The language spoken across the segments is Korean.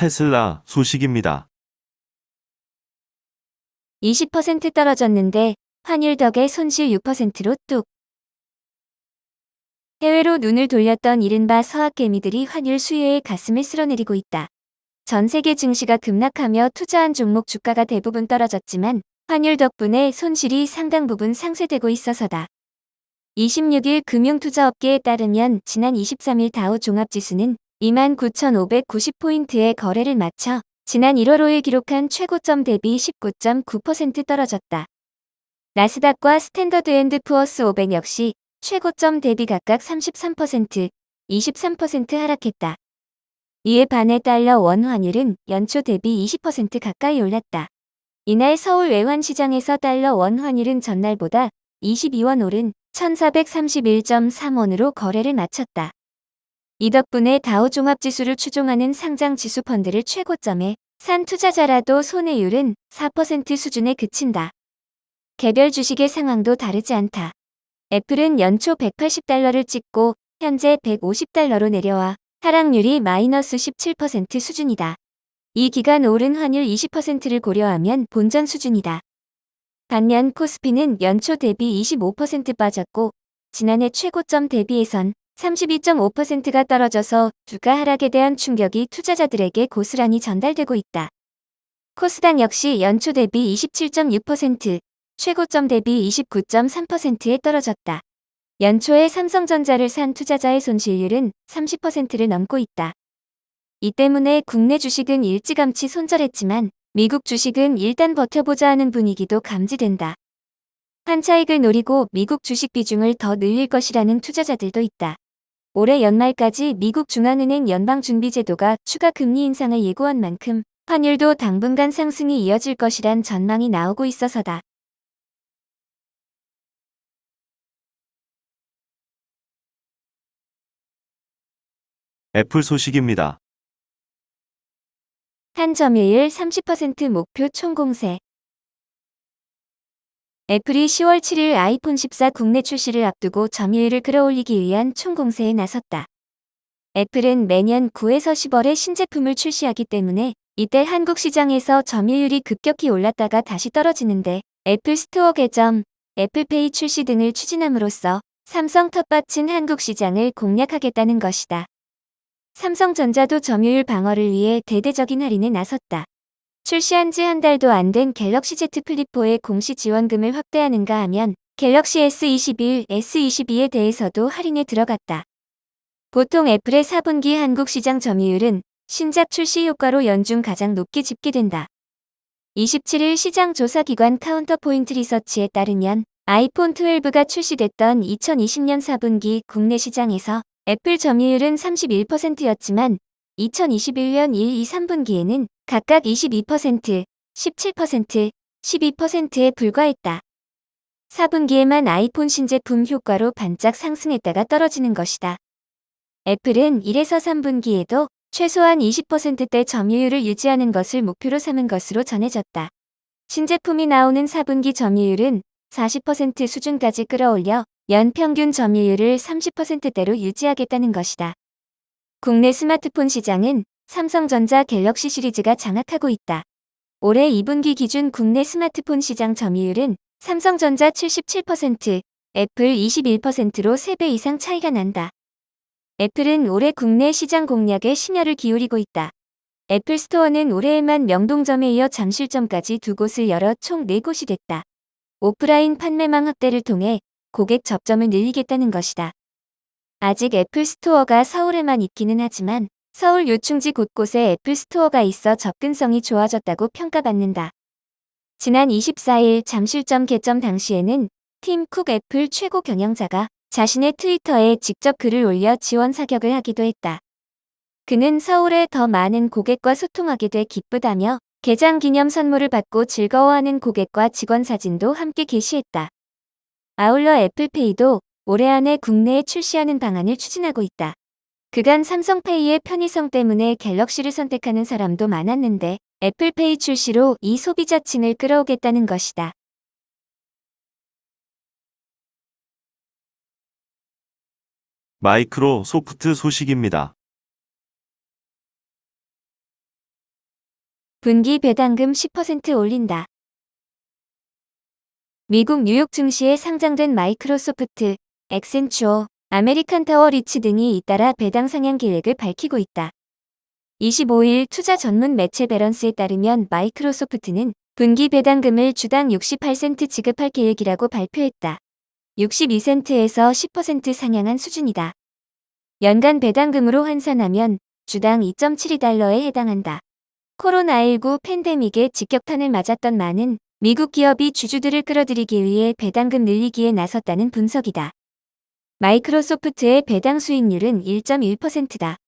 테슬라 소식입니다. 20% 떨어졌는데 환율 덕에 손실 6%로 뚝. 해외로 눈을 돌렸던 이른바 서학개미들이 환율 수요에 가슴을 쓸어내리고 있다. 전 세계 증시가 급락하며 투자한 종목 주가가 대부분 떨어졌지만 환율 덕분에 손실이 상당 부분 상쇄되고 있어서다. 26일 금융투자업계에 따르면 지난 23일 다우 종합지수는 29,590포인트의 거래를 마쳐 지난 1월 5일 기록한 최고점 대비 19.9% 떨어졌다. 나스닥과 스탠더드 앤드 푸어스 500 역시 최고점 대비 각각 33%, 23% 하락했다. 이에 반해 달러 원 환율은 연초 대비 20% 가까이 올랐다. 이날 서울 외환시장에서 달러 원 환율은 전날보다 22원 오른 1431.3원으로 거래를 마쳤다. 이 덕분에 다우 종합지수를 추종하는 상장 지수 펀드를 최고점에 산 투자자라도 손해율은 4% 수준에 그친다. 개별 주식의 상황도 다르지 않다. 애플은 연초 180달러를 찍고 현재 150달러로 내려와 하락률이 마이너스 17% 수준이다. 이 기간 오른 환율 20%를 고려하면 본전 수준이다. 반면 코스피는 연초 대비 25% 빠졌고 지난해 최고점 대비해선 32.5%가 떨어져서 주가 하락에 대한 충격이 투자자들에게 고스란히 전달되고 있다. 코스닥 역시 연초 대비 27.6%, 최고점 대비 29.3%에 떨어졌다. 연초에 삼성전자를 산 투자자의 손실률은 30%를 넘고 있다. 이 때문에 국내 주식은 일찌감치 손절했지만 미국 주식은 일단 버텨보자 하는 분위기도 감지된다. 환차익을 노리고 미국 주식 비중을 더 늘릴 것이라는 투자자들도 있다. 올해 연말까지 미국 중앙은행 연방준비제도가 추가 금리 인상을 예고한 만큼 환율도 당분간 상승이 이어질 것이란 전망이 나오고 있어서다. 애플 소식입니다. 한 점유율 30% 목표 총공세. 애플이 10월 7일 아이폰 14 국내 출시를 앞두고 점유율을 끌어올리기 위한 총공세에 나섰다. 애플은 매년 9에서 10월에 신제품을 출시하기 때문에 이때 한국 시장에서 점유율이 급격히 올랐다가 다시 떨어지는데 애플 스토어 개점, 애플페이 출시 등을 추진함으로써 삼성 텃밭인 한국 시장을 공략하겠다는 것이다. 삼성전자도 점유율 방어를 위해 대대적인 할인에 나섰다. 출시한 지 한 달도 안 된 갤럭시 Z 플립4의 공시 지원금을 확대하는가 하면 갤럭시 S21, S22에 대해서도 할인에 들어갔다. 보통 애플의 4분기 한국 시장 점유율은 신작 출시 효과로 연중 가장 높게 집계된다. 27일 시장 조사 기관 카운터포인트 리서치에 따르면 아이폰 12가 출시됐던 2020년 4분기 국내 시장에서 애플 점유율은 31%였지만 2021년 1, 2, 3분기에는 각각 22%, 17%, 12%에 불과했다. 4분기에만 아이폰 신제품 효과로 반짝 상승했다가 떨어지는 것이다. 애플은 1에서 3분기에도 최소한 20%대 점유율을 유지하는 것을 목표로 삼은 것으로 전해졌다. 신제품이 나오는 4분기 점유율은 40% 수준까지 끌어올려 연평균 점유율을 30%대로 유지하겠다는 것이다. 국내 스마트폰 시장은 삼성전자 갤럭시 시리즈가 장악하고 있다. 올해 2분기 기준 국내 스마트폰 시장 점유율은 삼성전자 77%, 애플 21%로 3배 이상 차이가 난다. 애플은 올해 국내 시장 공략에 심혈을 기울이고 있다. 애플 스토어는 올해에만 명동점에 이어 잠실점까지 두 곳을 열어 총 4곳이 됐다. 오프라인 판매망 확대를 통해 고객 접점을 늘리겠다는 것이다. 아직 애플 스토어가 서울에만 있기는 하지만 서울 요충지 곳곳에 애플 스토어가 있어 접근성이 좋아졌다고 평가받는다. 지난 24일 잠실점 개점 당시에는 팀 쿡 애플 최고 경영자가 자신의 트위터에 직접 글을 올려 지원 사격을 하기도 했다. 그는 서울에 더 많은 고객과 소통하게 돼 기쁘다며 개장 기념 선물을 받고 즐거워하는 고객과 직원 사진도 함께 게시했다. 아울러 애플페이도 올해 안에 국내에 출시하는 방안을 추진하고 있다. 그간 삼성페이의 편의성 때문에 갤럭시를 선택하는 사람도 많았는데 애플페이 출시로 이 소비자층을 끌어오겠다는 것이다. 마이크로 소프트 소식입니다. 분기 배당금 10% 올린다. 미국 뉴욕 증시에 상장된 마이크로소프트, 엑센추어, 아메리칸 타워 리치 등이 잇따라 배당 상향 계획을 밝히고 있다. 25일 투자 전문 매체 배런스에 따르면 마이크로소프트는 분기 배당금을 주당 68센트 지급할 계획이라고 발표했다. 62센트에서 10% 상향한 수준이다. 연간 배당금으로 환산하면 주당 2.72달러에 해당한다. 코로나19 팬데믹에 직격탄을 맞았던 많은 미국 기업이 주주들을 끌어들이기 위해 배당금 늘리기에 나섰다는 분석이다. 마이크로소프트의 배당 수익률은 1.1%다.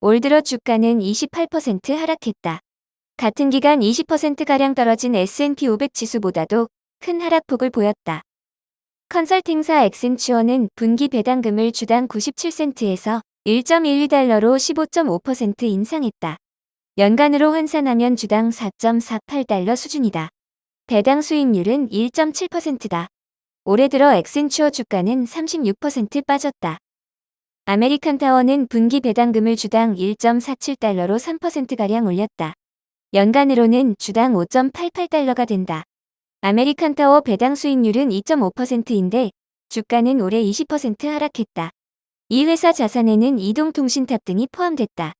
올 들어 주가는 28% 하락했다. 같은 기간 20%가량 떨어진 S&P 500 지수보다도 큰 하락폭을 보였다. 컨설팅사 엑센추어는 분기 배당금을 주당 97센트에서 1.12달러로 15.5% 인상했다. 연간으로 환산하면 주당 4.48달러 수준이다. 배당 수익률은 1.7%다. 올해 들어 엑센추어 주가는 36% 빠졌다. 아메리칸 타워는 분기 배당금을 주당 1.47달러로 3%가량 올렸다. 연간으로는 주당 5.88달러가 된다. 아메리칸 타워 배당 수익률은 2.5%인데 주가는 올해 20% 하락했다. 이 회사 자산에는 이동통신탑 등이 포함됐다.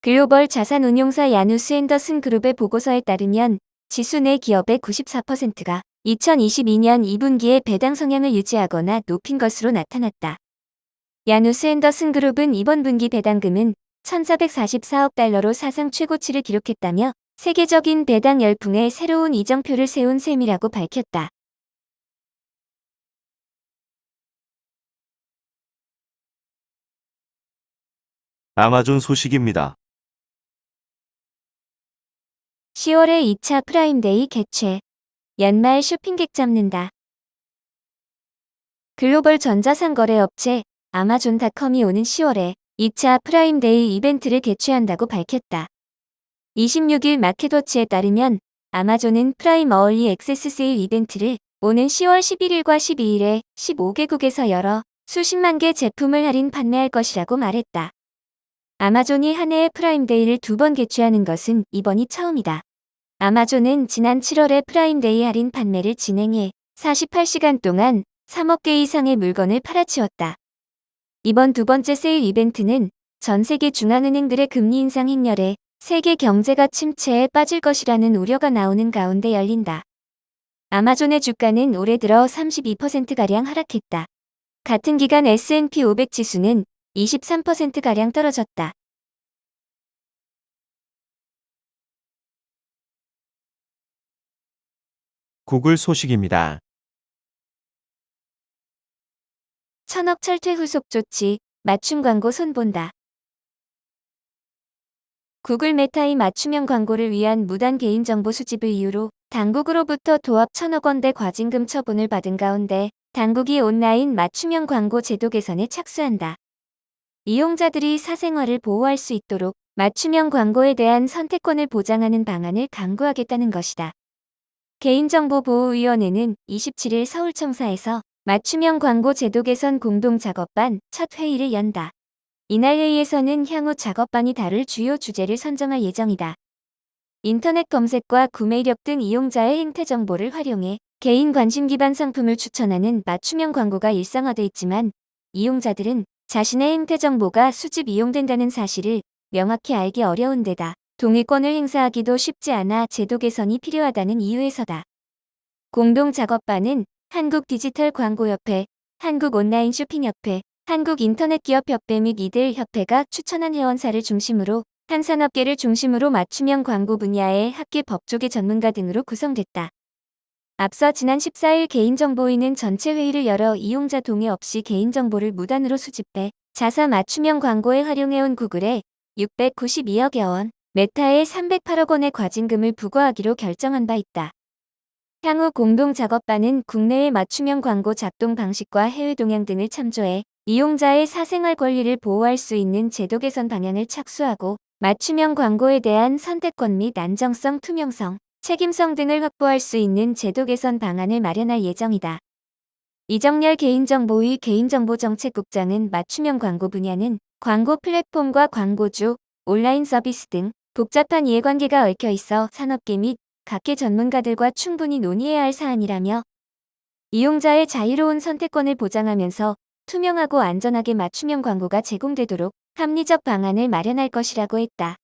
글로벌 자산운용사 야누스 앤더슨 그룹의 보고서에 따르면 지수 내 기업의 94%가 2022년 2분기에 배당 성향을 유지하거나 높인 것으로 나타났다. 야누스 앤더슨 그룹은 이번 분기 배당금은 1,444억 달러로 사상 최고치를 기록했다며 세계적인 배당 열풍에 새로운 이정표를 세운 셈이라고 밝혔다. 아마존 소식입니다. 10월에 2차 프라임데이 개최. 연말 쇼핑객 잡는다. 글로벌 전자상거래업체 아마존닷컴이 오는 10월에 2차 프라임데이 이벤트를 개최한다고 밝혔다. 26일 마켓워치에 따르면 아마존은 프라임 어얼리 액세스 세일 이벤트를 오는 10월 11일과 12일에 15개국에서 열어 수십만 개 제품을 할인 판매할 것이라고 말했다. 아마존이 한 해에 프라임데이를 두 번 개최하는 것은 이번이 처음이다. 아마존은 지난 7월에 프라임데이 할인 판매를 진행해 48시간 동안 3억 개 이상의 물건을 팔아치웠다. 이번 두 번째 세일 이벤트는 전 세계 중앙은행들의 금리 인상 행렬에 세계 경제가 침체에 빠질 것이라는 우려가 나오는 가운데 열린다. 아마존의 주가는 올해 들어 32%가량 하락했다. 같은 기간 S&P 500 지수는 23%가량 떨어졌다. 구글 소식입니다. 천억 철퇴 후속 조치, 맞춤 광고 손본다. 구글 메타의 맞춤형 광고를 위한 무단 개인정보 수집을 이유로 당국으로부터 도합 천억 원대 과징금 처분을 받은 가운데 당국이 온라인 맞춤형 광고 제도 개선에 착수한다. 이용자들이 사생활을 보호할 수 있도록 맞춤형 광고에 대한 선택권을 보장하는 방안을 강구하겠다는 것이다. 개인정보보호위원회는 27일 서울청사에서 맞춤형 광고 제도 개선 공동 작업반 첫 회의를 연다. 이날 회의에서는 향후 작업반이 다룰 주요 주제를 선정할 예정이다. 인터넷 검색과 구매 이력 등 이용자의 행태 정보를 활용해 개인 관심 기반 상품을 추천하는 맞춤형 광고가 일상화돼 있지만 이용자들은 자신의 행태 정보가 수집 이용된다는 사실을 명확히 알기 어려운 데다 동의권을 행사하기도 쉽지 않아 제도 개선이 필요하다는 이유에서다. 공동 작업반은 한국 디지털 광고협회, 한국 온라인 쇼핑협회, 한국 인터넷기업협회 및 이들 협회가 추천한 회원사를 중심으로 한 산업계를 중심으로 맞춤형 광고 분야의 학계 법조계 전문가 등으로 구성됐다. 앞서 지난 14일 개인정보위는 전체 회의를 열어 이용자 동의 없이 개인정보를 무단으로 수집해 자사 맞춤형 광고에 활용해온 구글에 692억여 원, 메타에 308억 원의 과징금을 부과하기로 결정한 바 있다. 향후 공동 작업반은 국내의 맞춤형 광고 작동 방식과 해외 동향 등을 참조해 이용자의 사생활 권리를 보호할 수 있는 제도 개선 방향을 착수하고 맞춤형 광고에 대한 선택권 및 안정성, 투명성, 책임성 등을 확보할 수 있는 제도 개선 방안을 마련할 예정이다. 이정렬 개인정보위 개인정보정책국장은 맞춤형 광고 분야는 광고 플랫폼과 광고주, 온라인 서비스 등 복잡한 이해관계가 얽혀 있어 산업계 및 각계 전문가들과 충분히 논의해야 할 사안이라며 이용자의 자유로운 선택권을 보장하면서 투명하고 안전하게 맞춤형 광고가 제공되도록 합리적 방안을 마련할 것이라고 했다.